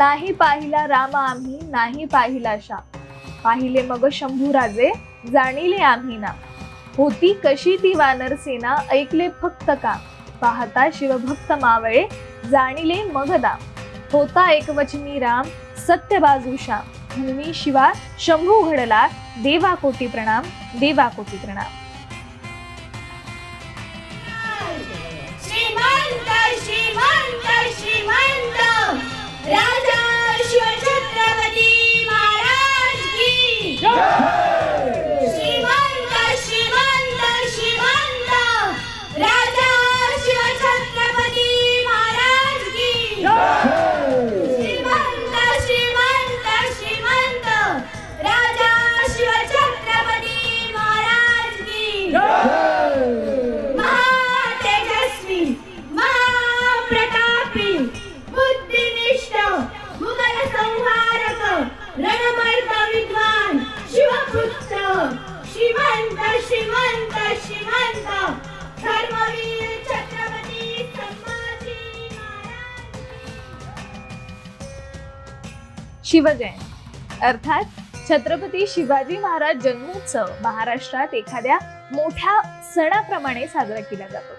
नाही पाहिला राम आम्ही नाही पाहिला श्याम पाहिले मग शंभू राजे जाणिले आम्ही ना. होती कशी ती वानर सेना ऐकले फक्त का पाहता शिवभक्त मावळे जाणिले मग दाम. होता एकवचनी राम सत्य बाजू श्याम म्हणून शिवा शंभू घडला देवा कोटी प्रणाम देवा कोटी प्रणाम. श्रीमंत श्रीमंत श्रीमंत! राजा शिवछत्रपती! शिवजयंती. अर्थात छत्रपती शिवाजी महाराज जन्मोत्सव महाराष्ट्रात एखाद्या मोठ्या सणाप्रमाणे साजरा केला जातो.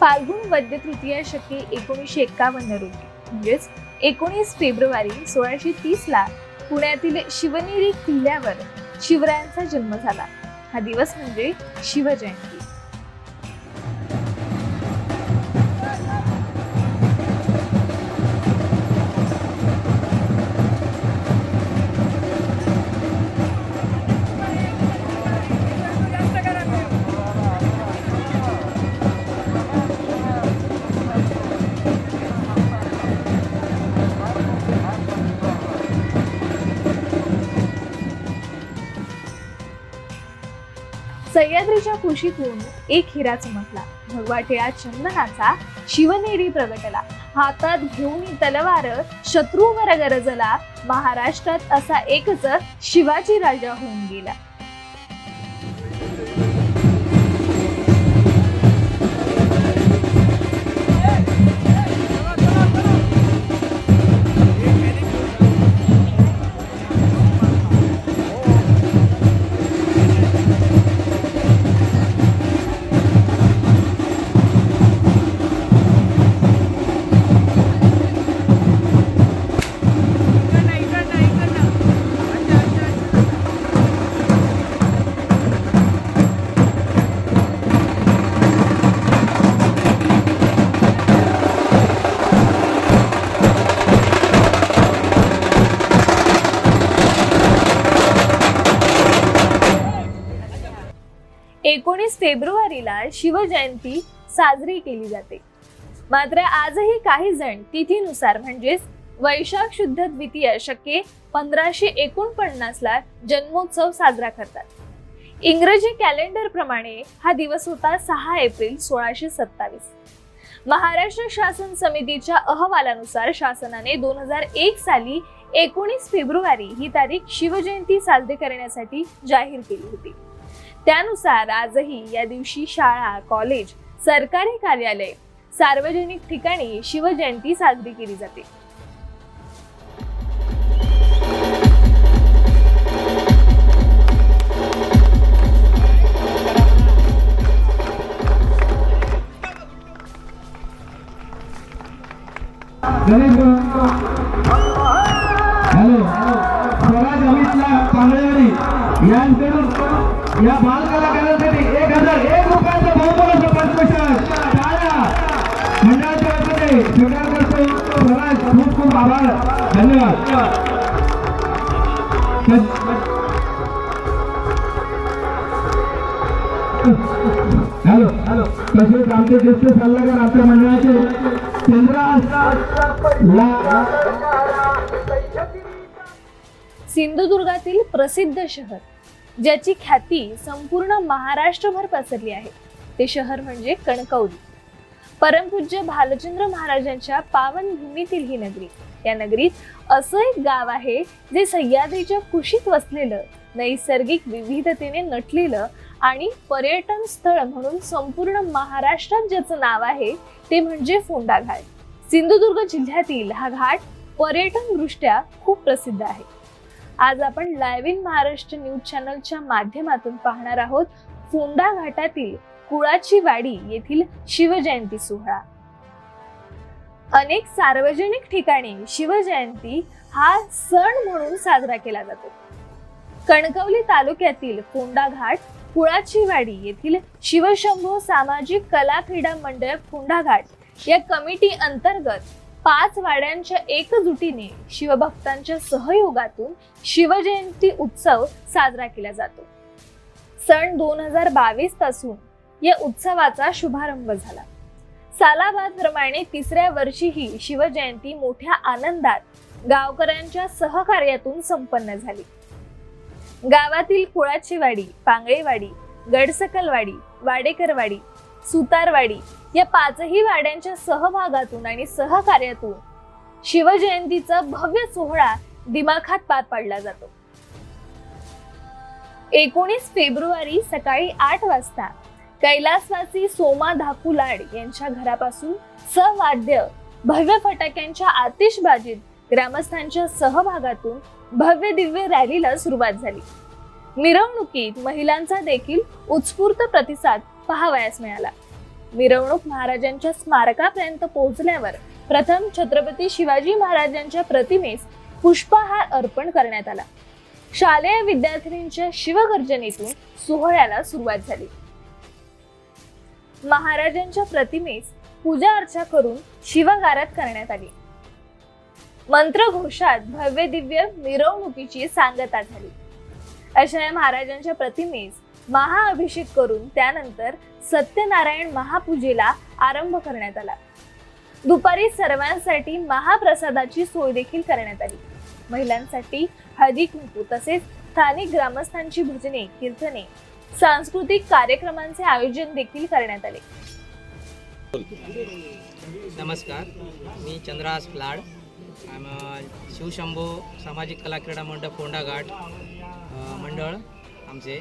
फाल्गुन वद्य तृतीया शके एकोणीसशे एकावन्न रोजी म्हणजेच एकोणीस फेब्रुवारी सोळाशे तीस ला पुण्यातील शिवनेरी किल्ल्यावर शिवरायांचा जन्म झाला. हा दिवस म्हणजे शिवजयंती. सह्याद्रीच्या कुशीतून एक हिरा चमकला. भगवा टिळा चंदनाचा शिवनेरी प्रगटला. हातात घेऊन तलवार शत्रूवर गरजला. महाराष्ट्रात असा एकच शिवाजी राजा होऊन गेला. एकोणीस फेब्रुवारीला शिवजयंती साजरी केली जाते. मात्र आजही काही जण तिथीनुसार म्हणजेच वैशाख शुद्ध द्वितीय शके पंधराशे एकोणपन्नासला जन्मोत्सव साजरा करतात. इंग्रजी कॅलेंडर प्रमाणे हा दिवस होता सहा एप्रिल सोळाशे सत्तावीस. महाराष्ट्र शासन समितीच्या अहवालानुसार शासनाने दोन हजार एक साली एकोणीस फेब्रुवारी ही तारीख शिवजयंती साजरी करण्यासाठी जाहीर केली होती. त्यानुसार आजही या दिवशी शाळा कॉलेज सरकारी कार्यालय सार्वजनिक ठिकाणी शिवजयंती साजरी केली जाते. हॅलो स्वराज अमितला यांकडून या बाल कलाकारांसाठी एक हजार एक रुपयाचं बहुमोलाचा पारितोषिक टाळ्या. मंडळाच्या वतीने स्वीकार करतो स्वराज खूप खूप आभार. धन्यवाद. हॅलो. हॅलो तसेच आमचे ज्येष्ठ सल्लागार आपल्या मंडळाचे चंद्रा सिंधुदुर्गातील प्रसिद्ध शहर. ज्याची ख्याती संपूर्ण महाराष्ट्रभर पसरली आहे. ते शहर म्हणजे कणकवली. परमपूज्य भालचंद्र महाराजांच्या पावन भूमीतील ही नगरी. या नगरीत असं एक गाव आहे जे सह्याद्रीच्या कुशीत वसलेलं नैसर्गिक विविधतेने नटलेलं आणि पर्यटन स्थळ म्हणून संपूर्ण महाराष्ट्रात ज्याचं नाव आहे ते म्हणजे फोंडा घाट सिंधुदुर्ग जिल्ह्यातील हा घाट पर्यटनदृष्ट्या खूप प्रसिद्ध आहे. आज आपण लाईव्ह इन महाराष्ट्र न्यूज चॅनलच्या माध्यमातून पाहणार आहोत फोंडा घाटातील कुळाची वाडी येथील शिवजयंती सोहळा. अनेक सार्वजनिक ठिकाणी शिवजयंती हा सण म्हणून साजरा केला जातो. कणकवली तालुक्यातील फोंडा घाट कुळाची वाडी येथील शिवशंभू सामाजिक कला क्रीडा मंडळ फोंडा घाट या कमिटी अंतर्गत पाच वाड्यांच्या एकजुटीने शिवभक्तांच्या सहयोगातून शिवजयंती उत्सव साजरा केला जातो. सण दोन हजार बावीसपासून या उत्सवाचा शुभारंभ झाला. सालाबादप्रमाणे तिसऱ्या वर्षीही शिवजयंती मोठ्या आनंदात गावकऱ्यांच्या सहकार्यातून संपन्न झाली. गावातील कुळाचीवाडी पांगळेवाडी गडसकलवाडी वाडेकरवाडी सुतारवाडी या पाचही वाड्यांच्या सहभागातून आणि सहकार्यातून शिवजयंतीचा भव्य सोहळा दिमाखात पार पाडला जातो. एकोणीस फेब्रुवारी सकाळी आठ वाजता कैलासवासी सोमा धाकुलाड यांच्या घरापासून सवाद्य भव्य फटाक्यांच्या आतिषबाजीत ग्रामस्थांच्या सहभागातून भव्य दिव्य रॅलीला सुरुवात झाली. मिरवणुकीत महिलांचा देखील उत्स्फूर्त प्रतिसाद पाहावयास मिळाला. मिरवणूक महाराजांच्या स्मारकापर्यंत पोहोचल्यावर प्रथम छत्रपती शिवाजी महाराजांच्या प्रतिमेस पुष्पहार अर्पण करण्यात आला. शालेय विद्यार्थिनींच्या शिवगर्जनेतून सोहळ्याला सुरुवात झाली. महाराजांच्या प्रतिमेस पूजा अर्चा करून शिवगारात करण्यात आली. मंत्रघोषात भव्य दिव्य मिरवणुकीची सांगता झाली. अशा या महाराजांच्या प्रतिमेस महाअभिषेक करून त्यानंतर सत्यनारायण महापूजेला आरंभ करण्यात आला. दुपारी सर्वांसाठी महाप्रसादाची सोय देखील करण्यात आली. महिलांसाठी हळदी कुंकू तसेच स्थानिक ग्रामस्थांची भजने कीर्तने सांस्कृतिक कार्यक्रमांचे आयोजन देखील करण्यात आले. नमस्कार मी चंद्रास फ्लाड. शिवशंभू सामाजिक कला क्रीडा मंडळ कोंडाघाट मंडळ. आमचे.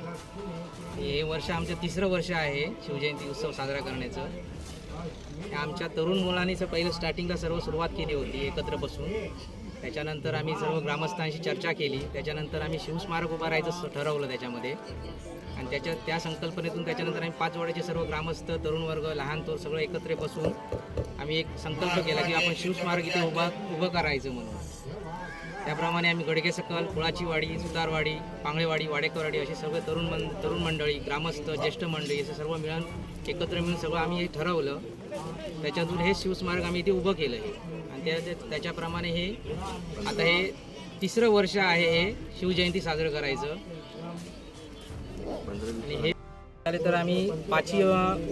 हे वर्ष आमचं तिसरं वर्ष आहे शिवजयंती उत्सव साजरा करण्याचं. आमच्या तरुण मुलांनीच पहिलं स्टार्टिंगला सर्व सुरुवात केली होती एकत्र बसून. त्याच्यानंतर आम्ही सर्व ग्रामस्थांशी चर्चा केली. त्याच्यानंतर आम्ही शिवस्मारक उभारायचं ठरवलं त्याच्यामध्ये. आणि त्याच्या त्या संकल्पनेतून त्याच्यानंतर आम्ही पाच वाड्याचे सर्व ग्रामस्थ तरुण वर्ग लहान तोर सगळं एकत्र बसून आम्ही एक संकल्प केला की आपण शिवस्मारक इथे उभा उभं करायचं म्हणून. त्याप्रमाणे आम्ही गडगे सकल कुळाची वाडी सुतारवाडी पांगळेवाडी वाडेकरवाडी असे सर्व तरुण मन तरुण मंडळी ग्रामस्थ ज्येष्ठ मंडळी असं सर्व मिळून एकत्र मिळून सगळं आम्ही हे ठरवलं. त्याच्यातून हे शिवस्मारक आम्ही इथे उभं केलं आहे आणि त्या- त्याच्याप्रमाणे हे आता हे तिसरं वर्ष आहे हे शिवजयंती साजरं करायचं. आणि हे झाले तर आम्ही पाचवी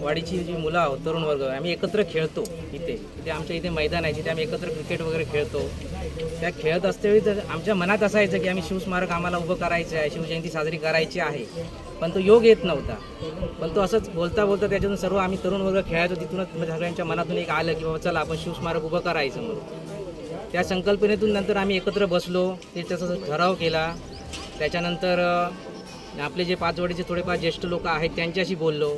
वाडीची जी मुलं आहोत तरुण वर्ग आम्ही एकत्र खेळतो इथे. इथे आमच्या इथे मैदान आहे जिथे आम्ही एकत्र क्रिकेट वगैरे खेळतो. त्या खेळत असतेवेळी तर आमच्या मनात असायचं की आम्ही शिवस्मारक आम्हाला उभं करायचं आहे शिवजयंती साजरी करायची आहे. पण तो योग येत नव्हता. पण तो असंच बोलता बोलता त्याच्यातून सर्व आम्ही तरुण वर्ग खेळायचो तिथूनच सगळ्यांच्या मनातून एक आलं की बाबा चला आपण शिवस्मारक उभं करायचं म्हणून. त्या संकल्पनेतून नंतर आम्ही एकत्र बसलो ते त्याचा ठराव केला. त्याच्यानंतर आपले जे पाचवडीचे थोडेफार ज्येष्ठ लोक आहेत त्यांच्याशी बोललो.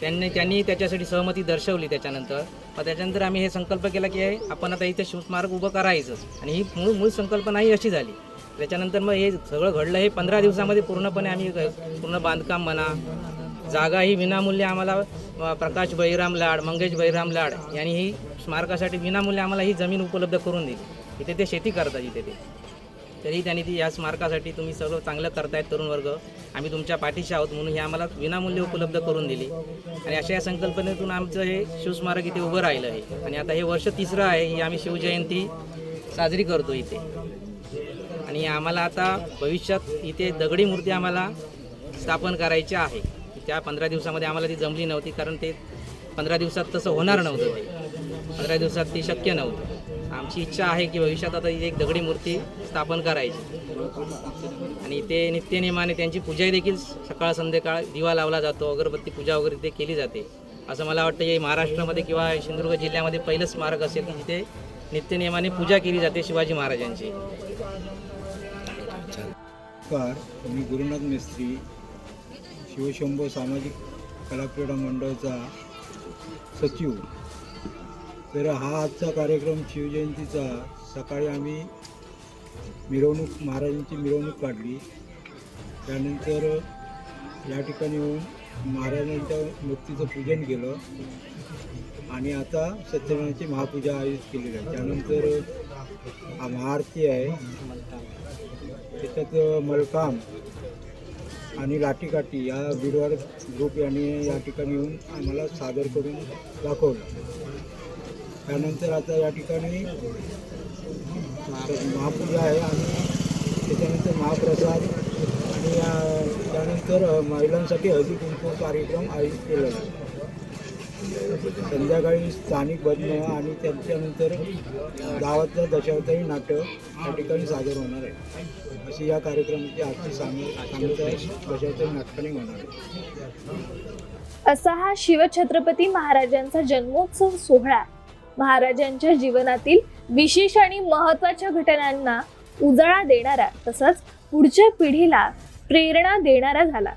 त्यांनी त्यांनी त्याच्यासाठी सहमती दर्शवली त्याच्यानंतर. मग त्याच्यानंतर आम्ही हे संकल्प केला की हे आपण आता इथे शिवस्मारक उभं करायचंच आणि ही मूळ मूळ संकल्पना ही अशी झाली. त्याच्यानंतर मग हे सगळं घडलं. हे पंधरा दिवसामध्ये पूर्णपणे आम्ही पूर्ण बांधकाम म्हणा जागा ही विनामूल्य आम्हाला प्रकाश बहिराम लाड मंगेश बहिराम लाड यांनी ही स्मारकासाठी विनामूल्य आम्हाला ही जमीन उपलब्ध करून दिली. इथे ते शेती करतात इथे ते. तरी त्यांनी ती या स्मारकासाठी तुम्ही सर्व चांगलं करतायत तरुण वर्ग. आम्ही तुमच्या पाठीशी आहोत म्हणून हे आम्हाला विनामूल्य उपलब्ध करून दिली. आणि अशा या संकल्पनेतून आमचं हे शिवस्मारक इथे उभं राहिलं आहे. आणि आता हे वर्ष तिसरं आहे ही आम्ही शिवजयंती साजरी करतो इथे. आणि आम्हाला आता भविष्यात इथे दगडी मूर्ती आम्हाला स्थापन करायची आहे. त्या पंधरा दिवसामध्ये आम्हाला ती जमली नव्हती कारण ते पंधरा दिवसात तसं होणार नव्हतं ते. पंधरा दिवसात ती शक्य नव्हतं. आमची इच्छा आहे की भविष्यात आता इथे एक दगडी मूर्ती स्थापन करायची. आणि इथे नित्यनेमाने त्यांची पूजा देखील सकाळ संध्याकाळ दिवा लावला जातो अगरबत्ती पूजा वगैरे ते केली जाते. असं मला वाटतं हे महाराष्ट्रामध्ये किंवा सिंधुदुर्ग जिल्ह्यामध्ये पहिलं स्मारक असेल की जिथे नित्यनियमाने पूजा केली जाते शिवाजी महाराजांची. नमस्कार मी गुरुनाथ मिस्त्री शिवशंभो सामाजिक कलाक्रीडा मंडळाचा सचिव. तर हा आजचा कार्यक्रम शिवजयंतीचा. सकाळी आम्ही मिरवणूक महाराजांची मिरवणूक काढली. त्यानंतर या ठिकाणी येऊन महाराजांच्या मूर्तीचं पूजन केलं. आणि आता सत्यनारायणाची महापूजा आयोजित केलेली आहे त्यानंतर आ- महाआरती आहे. त्याच्यात मलकाम आणि लाठीकाठी या बिडवार ग्रुप यांनी या ठिकाणी येऊन आम्हाला सादर करून दाखवलं. त्यानंतर आता या ठिकाणी महापूजा आहे आणि त्याच्यानंतर महाप्रसाद आणि या- त्यानंतर महिलांसाठी हळदी कुंकू कार्यक्रम आयोजित केला संध्याकाळी स्थानिक भजनं आणि त्याच्यानंतर गावातलं दशावतारी नाटक या ठिकाणी सादर होणार आहे. अशी या कार्यक्रमाची आजची सांग सांगता दशावतारी नाटकाने होणार आहे. असा हा शिवछत्रपती महाराजांचा जन्मोत्सव सोहळा महाराजांच्या जीवनातील विशेष आणि महत्त्वाच्या घटनांना उजाळा देणारा तसंच पुढच्या पिढीला प्रेरणा देणारा झाला.